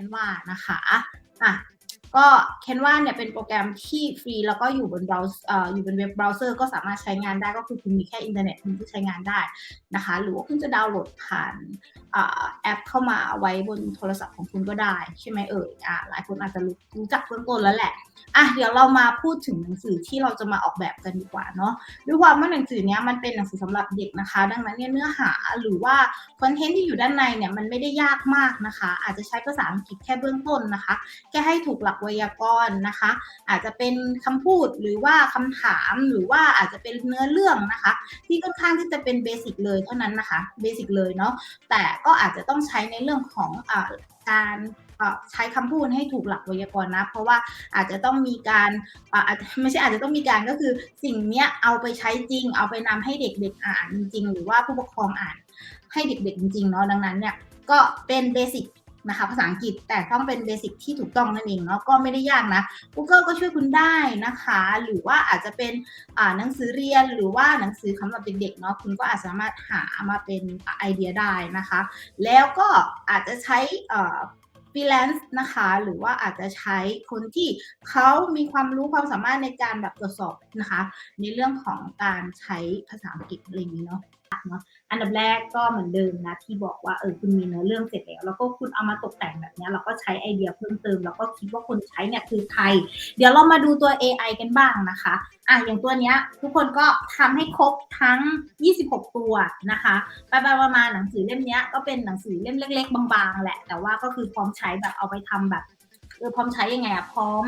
Canva นะคะอะ ก็ Canva เนี่ยเป็นโปรแกรมที่ฟรี แล้วก็อยู่บนเบราว์เอ่ออยู่บนเว็บเบราว์เซอร์ก็สามารถใช้งานได้ก็คือคุณมีแค่อินเทอร์เน็ตคุณก็ใช้งานได้นะคะ หรือว่าคุณจะดาวน์โหลดผ่านแอปเข้ามาไว้บนโทรศัพท์ของคุณก็ได้ ใช่ไหมเอ่ยอ่าหลายคนอาจจะรู้จักเบื้องต้นแล้วแหละอะเดี๋ยวเรามาพูดถึงหนังสือที่เราจะมาออกแบบกันดีกว่าเนาะด้วยความว่าหนังสือเนี้ยมันเป็นหนังสือสำหรับเด็กนะคะ ดังนั้นเนี่ยเนื้อหาหรือว่าคอนเทนต์ที่อยู่ด้านในเนี่ยมันไม่ได้ยากมากนะคะ อาจจะใช้ภาษาอังกฤษแค่เบื้องต้นนะคะแค่ให้ถูกหลักไวยากรณ์นะคะ อาจจะเป็นคำพูดหรือว่าคำถามหรือว่าอาจจะเป็นเนื้อเรื่องนะคะ ที่ค่อนข้างที่จะเป็นเบสิกเลยเท่านั้นนะคะเบสิกเลยเนาะแต่ก็อาจจะต้องใช้ในเรื่องของอการใช้คำพูดให้ถูกหลักไวยากรณ์นะ เพราะว่าอาจจะต้องมีการอาาไม่ใช่อาจจะต้องมีการก็คือสิ่งเนี้ยเอาไปใช้จริง เอาไปนำให้เด็กๆอ่านจริง หรือว่าผู้ปกครองอ่านให้เด็กๆจริงๆเนาะดังนั้นเนี่ยก็เป็นเบสิก นะคะภาษาอังกฤษแต่ต้องเป็นเบสิกที่ถูกต้องนั่นเองเนาะก็ไม่ได้ยากนะ Google ก็ช่วยคุณได้นะคะ หรือว่าอาจจะเป็นอ่าหนังสือเรียนหรือว่าหนังสือสำหรับเด็กๆเนาะคุณก็อาจสามารถหามาเป็นไอเดียได้นะคะ แล้วก็อาจจะใช้ฟรีแลนซ์นะคะ หรือว่าอาจจะใช้คนที่เขามีความรู้ความสามารถในการแบบตรวจสอบนะคะ ในเรื่องของการใช้ภาษาอังกฤษอะไรอย่างนี้เนาะเนาะ อันดับแรกก็เหมือนเดิมนะที่บอกว่าเออคุณมีเนื้อเรื่องเสร็จแล้วแล้วก็คุณเอามาตกแต่งแบบนี้เราก็ใช้ไอเดียเพิ่มเติม แล้วก็คิดว่าคนใช้เนี่ยคือใคร เดี๋ยวเรามาดูตัว AI กันบ้างนะคะอะอย่างตัวเนี้ยทุกคนก็ทำให้ครบทั้ง 26 ตัวนะคะไปไปมาหนังสือเล่มเนี้ยก็เป็นหนังสือเล่มเล็ก ๆ บางๆ แหละ แต่ว่าก็คือพร้อมใช้แบบเอาไปทำแบบเออพร้อมใช้ยังไงอะพร้อม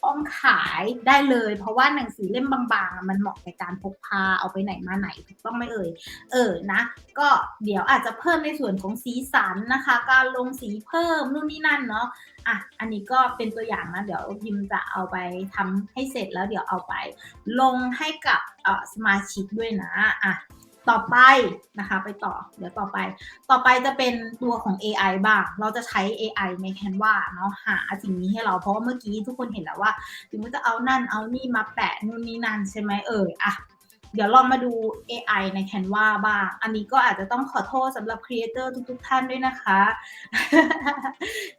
พร้อมขายได้เลย เพราะว่าหนังสือเล่มบางๆ มันเหมาะในการพกพาเอาไปไหนมาไหนถูกต้องไหมเอ่ย เออนะ ก็เดี๋ยวอาจจะเพิ่มในส่วนของสีสันนะคะ การลงสีเพิ่มนู่นนี่นั่นเนาะอะอันนี้ก็เป็นตัวอย่างนะ เดี๋ยวพิมจะเอาไปทำให้เสร็จแล้วเดี๋ยวเอาไป ลงให้กับเออสมาชิกด้วยนะอะ ต่อไปนะคะ ไปต่อเดี๋ยวต่อไป ต่อไปจะเป็นตัวของ AI บ้าง เราจะใช้ AI ใน Canva เนาะหาสิ่งนี้ให้เราเพราะว่าเมื่อกี้ทุกคนเห็นแล้วว่า ถึงว่าจะเอานั่นเอานี่มาแปะนู่นนี่นั่นใช่ไหมเอ่ยอะเดี๋ยวลองมาดู AI ใน Canva บ้าง อันนี้ก็อาจจะต้องขอโทษสำหรับครีเอเตอร์ทุกๆ ท่านด้วยนะคะ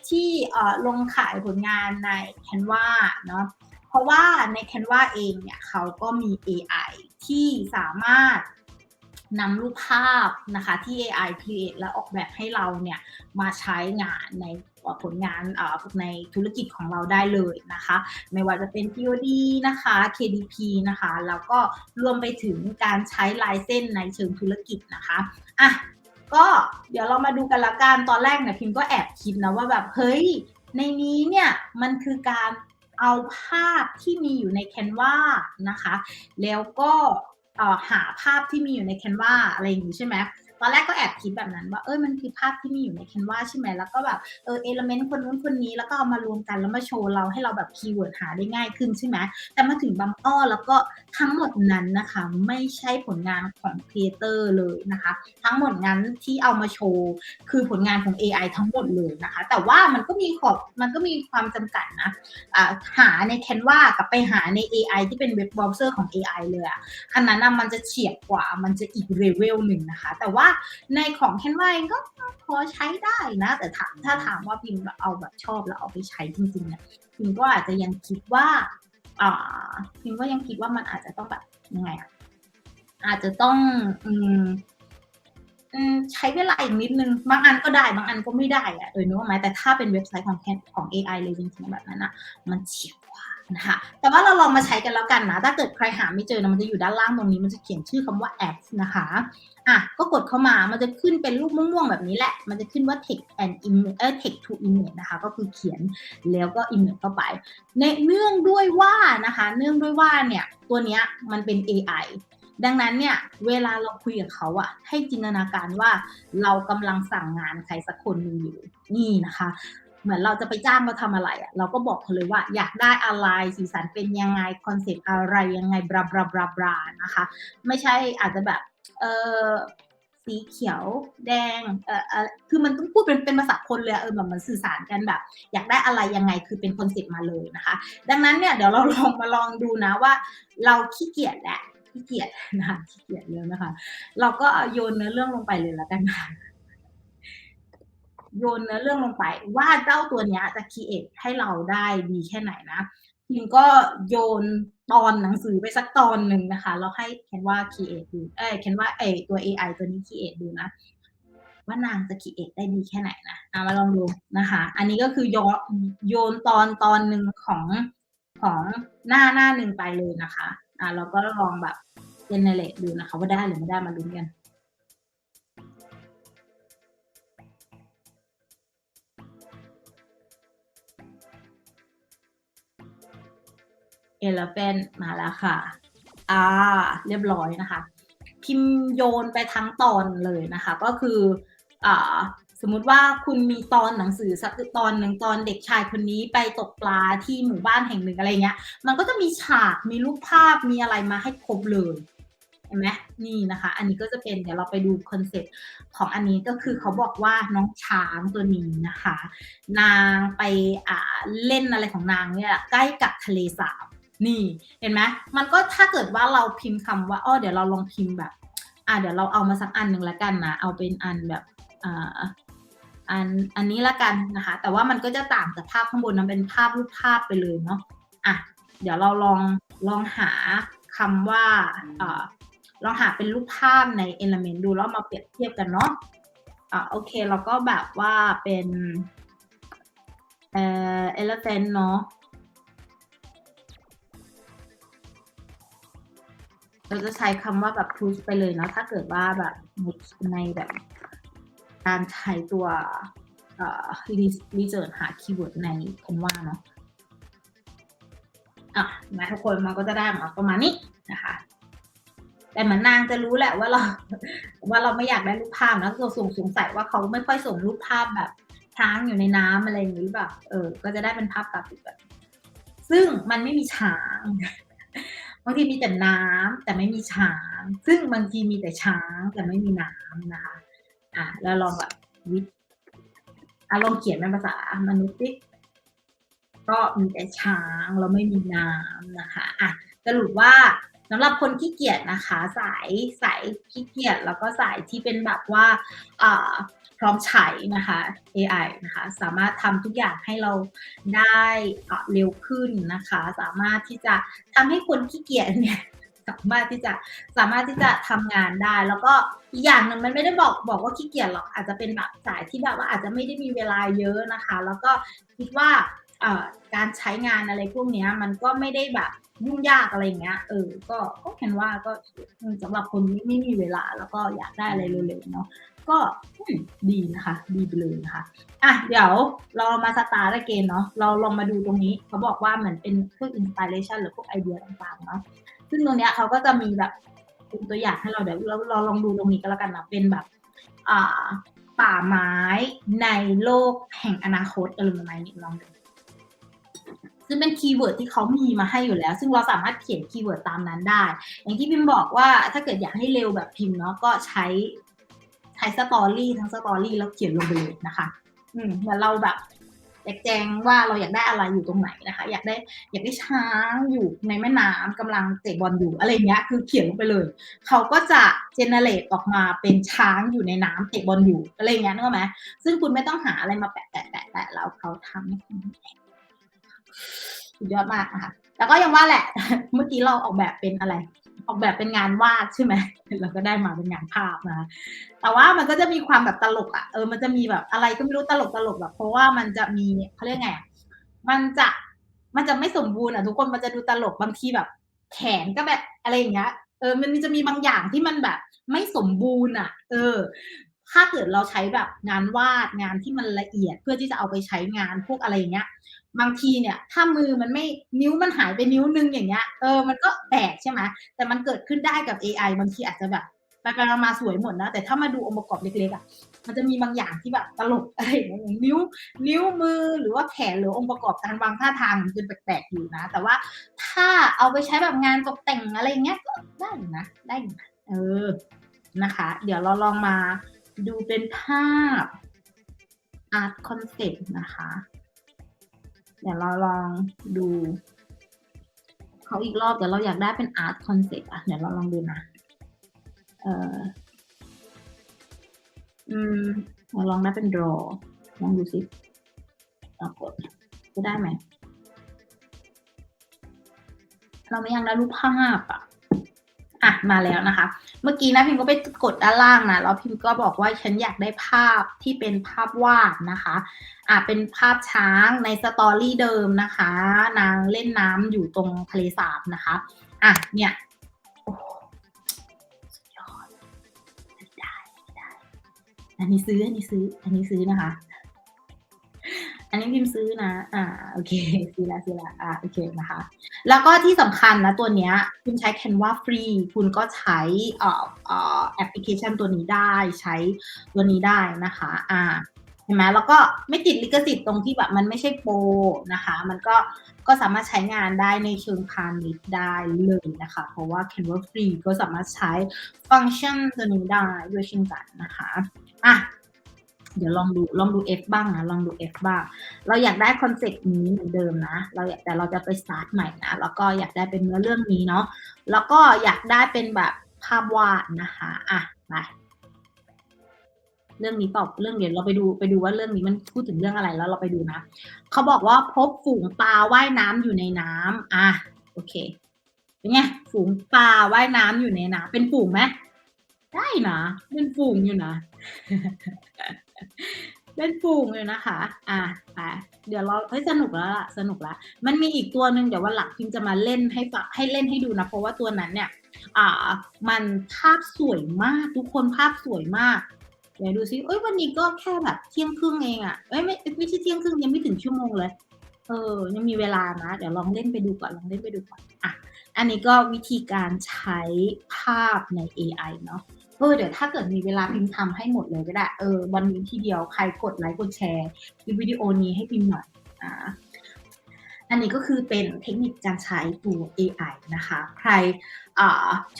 ที่เอ่อลงขายผลงานใน Canva เนาะ เพราะว่าใน Canva เองเนี่ยเขาก็มี AI ที่สามารถ นำรูปภาพนะคะที่ AI create และออกแบบให้เราเนี่ยมาใช้งานในผลงานในธุรกิจของเราได้เลยนะคะ ไม่ว่าจะเป็น POD นะคะ KDP นะคะ แล้วก็รวมไปถึงการใช้ลายเส้นในเชิงธุรกิจนะคะอะก็เดี๋ยวเรามาดูกันละกันตอนแรกเนี่ยพิมก็แอบคิดนะว่าแบบเฮ้ยในนี้เนี่ยมันคือการเอาภาพที่มีอยู่ใน Canva นะคะ แล้วก็ หาภาพที่มีอยู่ใน Canva อะไรอย่างนี้ใช่ไหม ตอนแรกก็แอบคิดแบบนั้นว่าเอ้ยมันคือภาพที่มีอยู่ใน Canva ใช่ไหมแล้วก็แบบเออเอลเมนต์คนนู้นคนนี้แล้วก็เอามารวมกันแล้วมาโชว์เราให้เราแบบคีย์เวิร์ดหาได้ง่ายขึ้นใช่ไหมแต่มาถึงบางอ้อแล้วก็ทั้งหมดนั้นนะคะไม่ใช่ผลงานของครีเอเตอร์เลยนะคะ ทั้งหมดนั้นที่เอามาโชว์คือผลงานของ AI ทั้งหมดเลยนะคะ แต่ว่ามันก็มีขอบมันก็มีความจำกัดนะอ่าหาใน Canva กับไปหาใน AI ที่เป็นเว็บเบราว์เซอร์ของ AI เลยอะอันนั้นมันจะเฉียบกว่ามันจะอีกเลเวลหนึ่งนะคะ แต่ว่าในของ Canva เองก็พอใช้ได้นะ แต่ถามถ้าถามว่าพิมเอาแบบชอบแล้วเอาไปใช้จริงๆเนี่ยพิมก็อาจจะยังคิดว่าอ่าพิมก็ยังคิดว่ามันอาจจะต้องแบบยังไงอะอาจจะต้องอืมใช้เวลาอีกนิดนึง บางอันก็ได้ บางอันก็ไม่ได้อะเออนึกออกไหมแต่ถ้าเป็นเว็บไซต์ของแคของ AI เลยจริงๆแบบนั้นอะมันเฉียบ นะคะแต่ว่าเราลองมาใช้กันแล้วกันนะ ถ้าเกิดใครหาไม่เจอนะมันจะอยู่ด้านล่างตรงนี้ มันจะเขียนชื่อคำว่า apps นะคะ อะ ก็กดเข้ามา มันจะขึ้นเป็นรูปม่วงๆแบบนี้แหละ มันจะขึ้นว่า text and image เออ text to image นะคะ ก็คือเขียนแล้วก็ image เข้าไปในเนื่องด้วยว่านะคะ เนื่องด้วยว่าเนี่ยตัวเนี้ยมันเป็น AI ดังนั้นเนี่ยเวลาเราคุยกับเขาอะให้จินตนาการว่าเรากำลังสั่งงานใครสักคนหนึ่งอยู่นี่นะคะ เหมือนเราจะไปจ้างเขาทำอะไรอะ่ะ เราก็บอกเขาเลยว่าอยากได้อะไรสีสันเป็นยังไงคอนเซ็ปต์อะไรยังไงบราบราบราบรานะคะ ไม่ใช่อาจจะแบบเออสีเขียวแดงเออเออคือมันต้องพูดเป็นเป็นภาษาคนเลยเออแบบมันสื่อสารกันแบบ อยากได้อะไรยังไงคือเป็นคอนเซ็ปต์มาเลยนะคะ ดังนั้นเนี่ยเดี๋ยวเราลองมาลองดูนะว่า เราขี้เกียจแหละขี้เกียจนะคะขี้เกียจเลยนะคะ เราก็เอาโยนเนื้อเรื่องลงไปเลยแล้วกันค่ะ โยนเนื้อเรื่องลงไป ว่าเจ้าตัวนี้จะคีเอทให้เราได้ดีแค่ไหนนะพิมก็โยนตอนหนังสือไปสักตอนหนึ่งนะคะ แล้วให้เคนว่าคีเอทดูเอ้ยเคนว่าเอตัว AI ตัวนี้คีเอทดูนะ ว่านางจะคีเอทได้ดีแค่ไหนนะอะมาลองดูนะคะ อันนี้ก็คือโยนโยนตอนตอนหนึ่งของของหน้าหน้าหนึ่งไปเลยนะคะ อะเราก็ลองแบบเจเนเรตดูนะคะ ว่าได้หรือไม่ได้มาลุ้นกัน เอลเฟนมาแล้วค่ะ อ่า เรียบร้อยนะคะ พิมพ์โยนไปทั้งตอนเลยนะคะ ก็คืออ่าสมมุติว่าคุณมีตอนหนังสือสักตอนหนึ่งตอนเด็กชายคนนี้ไปตกปลาที่หมู่บ้านแห่งหนึ่งอะไรเงี้ย มันก็จะมีฉากมีรูปภาพมีอะไรมาให้ครบเลยเห็นไหมนี่นะคะ อันนี้ก็จะเป็นเดี๋ยวเราไปดูคอนเซ็ปต์ของอันนี้ก็คือเขาบอกว่าน้องช้างตัวนี้นะคะ นางไปอ่าเล่นอะไรของนางเนี่ยใกล้กับทะเลสาบ นี่เห็นไหมมันก็ถ้าเกิดว่าเราพิมพ์คำว่าอ้อเดี๋ยวเราลองพิมพ์แบบ อ่าเดี๋ยวเราเอามาสักอันหนึ่งละกันนะ เอาเป็นอันแบบอ่าอันอันนี้ละกันนะคะ แต่ว่ามันก็จะต่างจากภาพข้างบนนั้นเป็นภาพรูปภาพไปเลยเนาะอะเดี๋ยวเราลองลองหาคำว่าอ่าลองหาเป็นรูปภาพใน Element ดูแล้วมาเปรียบเทียบกันเนาะอ่าโอเคเราก็แบบว่าเป็นเอ่อ elephant เนาะ เราจะใช้คำว่าแบบ push ไปเลยเนาะถ้าเกิดว่าแบบในแบบการใช้ตัวเอ่อ research หาคีย์เวิร์ดในคำว่าเนาะอะนะทุกคนมันก็จะได้มาประมาณนี้นะคะแต่เหมือนนางจะรู้แหละว่าเราว่าเราไม่อยากได้รูปภาพนะเราสงสงสัยว่าเขาไม่ค่อยส่งรูปภาพแบบช้างอยู่ในน้ำอะไรอย่างนี้หรือเปล่าเออ ก็จะได้เป็นภาพกราฟิกแบบ ซึ่งมันไม่มีช้าง บางทีมีแต่น้ำแต่ไม่มีช้าง ซึ่งบางทีมีแต่ช้างแต่ไม่มีน้ำนะคะอะแล้วลองแบบวิอะลองเขียนเป็นภาษามนุษย์ดิก็มีแต่ช้างแล้วไม่มีน้ำนะคะอะสรุปว่า สำหรับคนขี้เกียจนะคะ สายสายขี้เกียจแล้วก็สายที่เป็นแบบว่าพร้อมใช้นะคะ AI นะคะสามารถทำทุกอย่างให้เราได้เร็วขึ้นนะคะ สามารถที่จะทำให้คนขี้เกียจเนี่ยสามารถที่จะสามารถที่จะทำงานได้ แล้วก็อีกอย่างหนึ่งมันไม่ได้บอกบอกว่าขี้เกียจหรอกอาจจะเป็นแบบสายที่แบบว่าอาจจะไม่ได้มีเวลาเยอะนะคะ แล้วก็คิดว่า การใช้งานอะไรพวกนี้มันก็ไม่ได้แบบยุ่งยากอะไรเงี้ย เออ ก็ก็เห็นว่าก็สำหรับคนที่ไม่มีเวลาแล้วก็อยากได้อะไรเร็วๆเนาะ ก็ดีนะคะ ดีไปเลยนะคะ อะ เดี๋ยวเรามาสตาร์ทเกมเนาะ เราลองมาดูตรงนี้ เขาบอกว่าเหมือนเป็นพวกอินสปิเรชันหรือพวกไอเดียต่างๆเนาะ ซึ่งตรงเนี้ยเขาก็จะมีแบบเป็นตัวอย่างให้เราเดี๋ยวเราเราลองดูตรงนี้ก็แล้วกันนะ เป็นแบบ อ่า ป่าไม้ในโลกแห่งอนาคตอะไรประมาณนี้ลองดู ซึ่งเป็นคีย์เวิร์ดที่เขามีมาให้อยู่แล้ว ซึ่งเราสามารถเขียนคีย์เวิร์ดตามนั้นได้ อย่างที่พิมพ์บอกว่าถ้าเกิดอยากให้เร็วแบบพิมพ์เนาะก็ใช้ใช้สตอรี่ทั้งสตอรี่แล้วเขียนลงไปเลยนะคะ อืมเหมือนเราแบบแจกแจงว่าเราอยากได้อะไรอยู่ตรงไหนนะคะ อยากได้อยากได้ช้างอยู่ในแม่น้ำกำลังเตะบอลอยู่อะไรเงี้ย คือเขียนลงไปเลย เขาก็จะเจเนเรตออกมาเป็นช้างอยู่ในน้ำเตะบอลอยู่อะไรเงี้ยนึกออกไหมซึ่งคุณไม่ต้องหาอะไรมาแปะแปะแปะแปะแล้วเขาทำให้คุณ สุดยอดมากนะคะแล้วก็ยังว่าแหละ เมื่อกี้เราออกแบบเป็นอะไร ออกแบบเป็นงานวาดใช่ไหมเราก็ได้มาเป็นงานภาพนะคะแต่ว่ามันก็จะมีความแบบตลกอะ่ะเออมันจะมีแบบอะไรก็ไม่รู้ตลกตลกแบบเพราะว่ามันจะมีเขาเรียกไงอะมันจะมันจะไม่สมบูรณ์อะทุกคนมันจะดูตลกบางทีแบบ แขนก็แบบอะไรอย่างเงี้ยเออ มันจะมีบางอย่างที่มันแบบ ไม่สมบูรณ์อะ เออ ถ้าเกิดเราใช้แบบงานวาดงานที่มันละเอียดเพื่อที่จะเอาไปใช้งานพวกอะไรอย่างเงี้ย บางทีเนี่ย ถ้ามือมันไม่นิ้วมันหายไปนิ้วนึงอย่างเงี้ยเออมันก็แปลกใช่ไหมแต่มันเกิดขึ้นได้กับ AI บางทีอาจจะแบบไปไปมาสวยหมดนะ แต่ถ้ามาดูองค์ประกอบเล็กๆอะมันจะมีบางอย่างที่แบบตลกอะไรอย่างเงี้ยนิ้ว นิ้วมือหรือว่าแขนหรือองค์ประกอบการวางท่าทางมันจะแปลกๆอยู่นะ แต่ว่าถ้าเอาไปใช้แบบงานตกแต่งอะไรเงี้ยก็ได้นะ ได้นะเออนะคะ เดี๋ยวเราลองมาดูเป็นภาพ art concept นะคะ เดี๋ยวเราลองดูเขาอีกรอบแต่เราอยากได้เป็น art concept อะ เดี๋ยวเราลองดูนะ เอออืมเราลองได้เป็น draw ลองดูสิลองกดจะได้ไหม เราไม่ยังได้รูปภาพอะ อะมาแล้วนะคะ เมื่อกี้นะพิมก็ไปกดด้านล่างนะแล้วพิมก็บอกว่าฉันอยากได้ภาพที่เป็นภาพวาดนะคะอะเป็นภาพช้างในสตอรี่เดิมนะคะ นางเล่นน้ำอยู่ตรงทะเลสาบนะคะอะเนี่ยอันนี้ซื้ออันนี้ซื้ออันนี้ซื้อนะคะ อันนี้พิมพ์ซื้อนะ อ่า โอเค ซื้อแล้วซื้อแล้วอ่า โอเคนะคะ แล้วก็ที่สำคัญนะตัวเนี้ย คุณใช้ Canva ฟรี คุณก็ใช้เอ่อเอ่อแอปพลิเคชันตัวนี้ได้ ใช้ตัวนี้ได้นะคะ อ่าเห็นไหมแล้วก็ไม่ติดลิขสิทธิ์ตรงที่แบบมันไม่ใช่โปรนะคะ มันก็ก็สามารถใช้งานได้ในเชิงพาณิชย์ได้เลยนะคะ เพราะว่า Canva ฟรีก็สามารถใช้ฟังก์ชันตัวนี้ได้ด้วยเช่นกันนะคะ อะ เดี๋ยวลองดูลองดู F บ้างนะ ลองดู F บ้าง เราอยากได้คอนเซ็ปต์นี้เหมือนเดิมนะ เราอยากแต่เราจะไปสตาร์ทใหม่นะ แล้วก็อยากได้เป็นเนื้อเรื่องนี้เนาะ แล้วก็อยากได้เป็นแบบภาพวาดนะคะอะไปเรื่องนี้ตอบเรื่องเดี๋ยวเราไปดูไปดูว่าเรื่องนี้มันพูดถึงเรื่องอะไรแล้วเราไปดูนะเขาบอกว่าพบฝูงปลาว่ายน้ำอยู่ในน้ำอะโอเคเป็นไงฝูงปลาว่ายน้ำอยู่ในน้ำเป็นฝูงไหมได้นะเป็นฝูงอยู่นะ เป็นฝูงอยู่นะคะ อะไปเดี๋ยวเราเฮ้ยสนุกแล้วล่ะ สนุกแล้ว มันมีอีกตัวหนึ่งเดี๋ยววันหลังพิมจะมาเล่นให้ฟังให้เล่นให้ดูนะ เพราะว่าตัวนั้นเนี่ย อ่า มันภาพสวยมาก ทุกคนภาพสวยมาก เดี๋ยวดูซิเอ้ยวันนี้ก็แค่แบบเที่ยงครึ่งเองอะ่ะเอ้ยไม่ไม่ใช่เที่ยงครึ่งยังไม่ถึงชั่วโมงเลย เออ ยังมีเวลานะ เดี๋ยวลองเล่นไปดูก่อนลองเล่นไปดูก่อน อะ อันนี้ก็วิธีการใช้ภาพใน AI เนาะ เออเดี๋ยวถ้าเกิดมีเวลาพิมพ์ทำให้หมดเลยก็ได้ เออวันนี้ทีเดียวใครกดไลค์กดแชร์วิดีโอนี้ให้พิมพ์หน่อยอ่าอันนี้ก็คือเป็นเทคนิคการใช้ตัว AI นะคะ ใครอ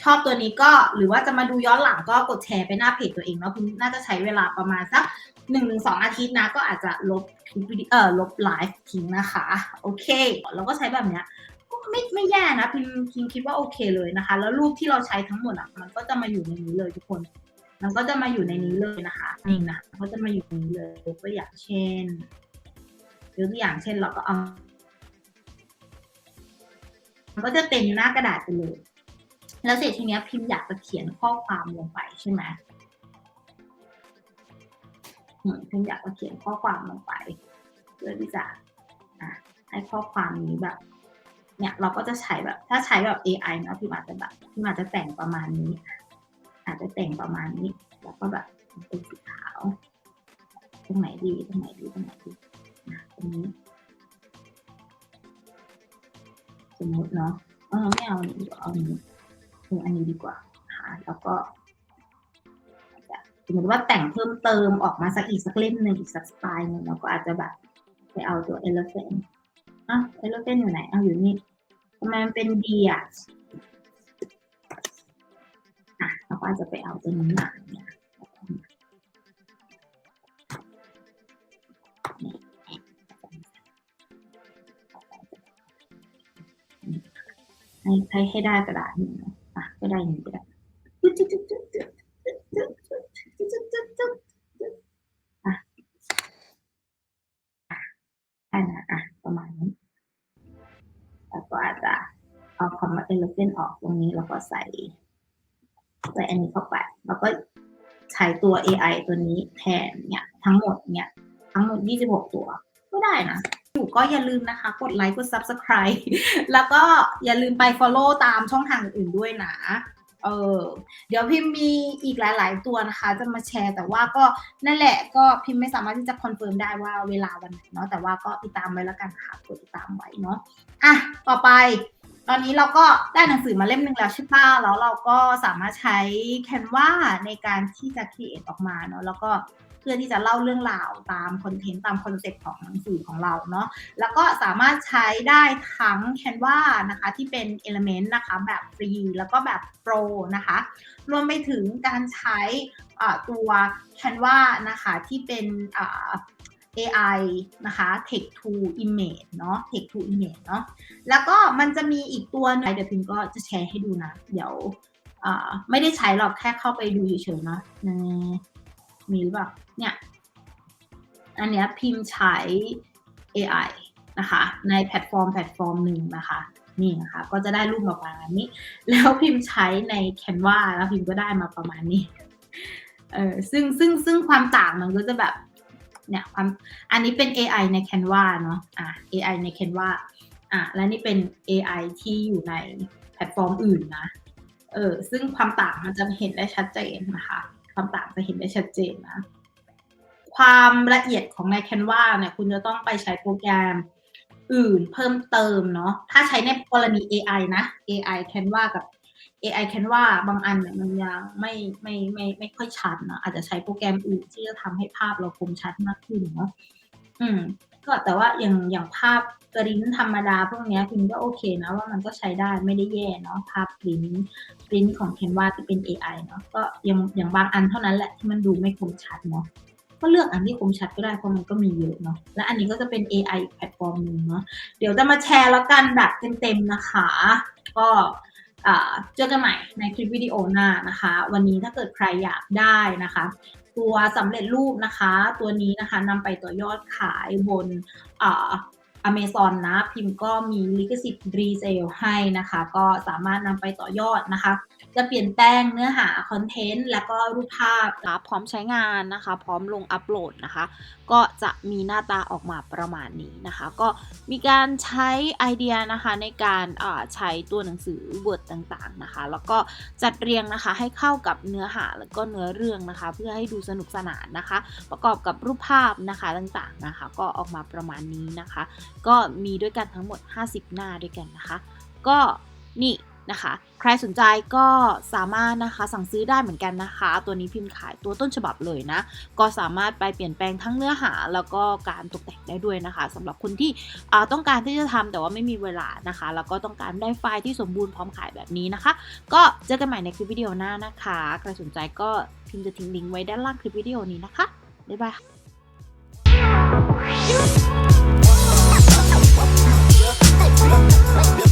ชอบตัวนี้ก็หรือว่าจะมาดูย้อนหลังก็กดแชร์ไปหน้าเพจตัวเองเนาะพิมน่าจะใช้เวลาประมาณสักหนึ่งถึงสองอาทิตย์นะก็อาจจะลบคลิปวิดีโอเออลบไลฟ์ทิ้งนะคะ โอเคแล้วก็ใช้แบบเนี้ย ไม่ไม่แย่นะพิมพิมคิดว่าโอเคเลยนะคะ แล้วรูปที่เราใช้ทั้งหมดอะมันก็จะมาอยู่ในนี้เลยทุกคน มันก็จะมาอยู่ในนี้เลยนะคะนี่นะก็จะมาอยู่ในนี้เลยยกตัวอย่างเช่นยกตัวอย่างเช่นเราก็เอามันก็จะเต็มหน้ากระดาษไปเลยแล้วเสร็จทีเนี้ยพิมพ์อยากจะเขียนข้อความลงไปใช่ไหมพิมพ์อยากจะเขียนข้อความลงไปเพื่อที่จะให้ข้อความนี้แบบ เนี่ยเราก็จะใช้แบบถ้าใช้แบบ AI เนาะพี่อาจะแบบพี่อาจะแต่งประมาณนี้ อาจจะแต่งประมาณนี้ แล้วก็แบบเป็นสีขาว ตรงไหนดีตรงไหนดีตรงไหนดีนะตรงนี้ สมมติเนาะเออไม่เอาอันนี้ดีกว่าเอาอันนี้คืออันนี้ดีกว่าค่ะแล้วก็สมมติว่าแต่งเพิ่มเติมออกมาสักอีกสักเล่มหนึ่งอีกสักสไตล์หนึ่งเราก็อาจจะแบบไปเอาตัว elephant อะเอลเฟนอยู่ไหนเอาอยู่นี่ มมันเป็นดีอะอะเราก็จะไปเอาตัวนี้มาเนี่ยให้ให้ให้ได้กระดาษหนึ่งอะก็ได้อย่งก็ได้อะอะนะอะประมาณนี้ แล้วก็อาจจะเอาคำว่า elephant ออกตรงนี้แล้วก็ใส่ใส่อันนี้เข้าไป แล้วก็ใช้ตัว AI ตัวนี้แทนเนี่ยทั้งหมดเนี่ยทั้งหมด 26 ตัว ก็ได้นะอยู่ก็อย่าลืมนะคะ กดไลค์กด subscribe แล้วก็อย่าลืมไป follow ตามช่องทางอื่นๆด้วยนะ เออเดี๋ยวพิมพ์มีอีกหลาย ๆ ตัวนะคะ จะมาแชร์แต่ว่าก็นั่นแหละก็พิมพ์ไม่สามารถที่จะคอนเฟิร์มได้ว่าเวลาวันไหนเนาะแต่ว่าก็ติดตามไว้แล้วกันค่ะกดติดตามไว้เนาะอะต่อไป ตอนนี้เราก็ได้หนังสือมาเล่มหนึ่งแล้วใช่ป่ะแล้วเราก็สามารถใช้ Canva ในการที่จะ create ออกมาเนาะแล้วก็ เพื่อที่จะเล่าเรื่องราวตามคอนเทนต์ตามคอนเซ็ปต์ของหนังสือของเราเนาะแล้วก็สามารถใช้ได้ทั้ง Canva นะคะที่เป็น Element นะคะแบบฟรีแล้วก็แบบโปรนะคะรวมไปถึงการใช้ตัว Canva นะคะที่เป็น AI นะคะ Text to Image เนาะ Text to Image เนาะแล้วก็มันจะมีอีกตัวหนึงเดี๋ยวพิมก็จะแชร์ให้ดูนะ เดี๋ยวไม่ได้ใช้หรอกแค่เข้าไปดูเฉยๆเนาะ มีหรือเปล่าเนี่ยอันเนี้ยพิมพ์ใช้ AI นะคะในแพลตฟอร์มแพลตฟอร์มหนึ่งนะคะนี่นะคะก็จะได้รูปมาประมาณนี้ แล้วพิมพ์ใช้ใน Canva แล้วพิมพ์ก็ได้มาประมาณนี้เออซึ่งซึ่งซึ่งความต่างมันก็จะแบบเนี่ยความอันนี้เป็น AI ใน Canva เนาะอะ AI ใน Canva อะและนี่เป็น AI ที่อยู่ในแพลตฟอร์มอื่นนะเออซึ่งความต่างมันจะเห็นได้ชัดเจนนะคะ ความต่างจะเห็นได้ชัดเจนนะ ความละเอียดของใน Canva เนี่ยคุณจะต้องไปใช้โปรแกรมอื่นเพิ่มเติมเนาะถ้าใช้ในกรณี AI นะ AI Canva กับ AI Canva บางอันเนี่ยมันยังไม่ไม่ไม่ไม่ค่อยชัดเนาะอาจจะใช้โปรแกรมอื่นที่จะทำให้ภาพเราคมชัดมากขึ้นเนาะอืม ก็แต่ว่าอย่างอย่างภาพปริ้นธรรมดาพวกนี้พิมก็โอเคนะว่ามันก็ใช้ได้ไม่ได้แย่เนาะภาพปริ้นปริ้นของ Canva ที่เป็น AI เนาะก็ยังอย่างบางอันเท่านั้นแหละที่มันดูไม่คมชัดเนาะก็เลือกอันที่คมชัดก็ได้เพราะมันก็มีเยอะเนาะและอันนี้ก็จะเป็น AI อีกแพลตฟอร์มหนึ่งเนาะเดี๋ยวจะมาแชร์แล้วกันแบบเต็มๆนะคะ ก็เจอกันใหม่ในคลิปวิดีโอหน้านะคะ วันนี้ถ้าเกิดใครอยากได้นะคะ ตัวสำเร็จรูปนะคะ ตัวนี้นะคะนำไปต่อยอดขายบนอเมซอนนะ พิมพ์ก็มีลิขสิทธิ์รีเซลให้นะคะ ก็สามารถนำไปต่อยอดนะคะ จะเปลี่ยนแปลงเนื้อหาคอนเทนต์แล้วก็รูปภาพพร้อมใช้งานนะคะ พร้อมลงอัปโหลดนะคะก็จะมีหน้าตาออกมาประมาณนี้นะคะ ก็มีการใช้ไอเดียนะคะในการใช้ตัวหนังสือ Word ต่างๆนะคะ แล้วก็จัดเรียงนะคะให้เข้ากับเนื้อหาแล้วก็เนื้อเรื่องนะคะ เพื่อให้ดูสนุกสนานนะคะ ประกอบกับรูปภาพนะคะต่างๆนะคะ ก็ออกมาประมาณนี้นะคะ ก็มีด้วยกันทั้งหมด 50 หน้าด้วยกันนะคะ ก็นี่ นะคะ ใครสนใจก็สามารถนะคะสั่งซื้อได้เหมือนกันนะคะ ตัวนี้พิมพ์ขายตัวต้นฉบับเลยนะ ก็สามารถไปเปลี่ยนแปลงทั้งเนื้อหา แล้วก็การตกแต่งได้ด้วยนะคะสำหรับคนที่ต้องการที่จะทำแต่ว่าไม่มีเวลานะคะ แล้วก็ต้องการได้ไฟล์ที่สมบูรณ์พร้อมขายแบบนี้นะคะ ก็เจอกันใหม่ในคลิปวิดีโอหน้านะคะ ใครสนใจก็พิมพ์จะทิ้งลิงก์ไว้ด้านล่างคลิปวิดีโอนี้นะคะบ๊ายบายค่ะ Yeah.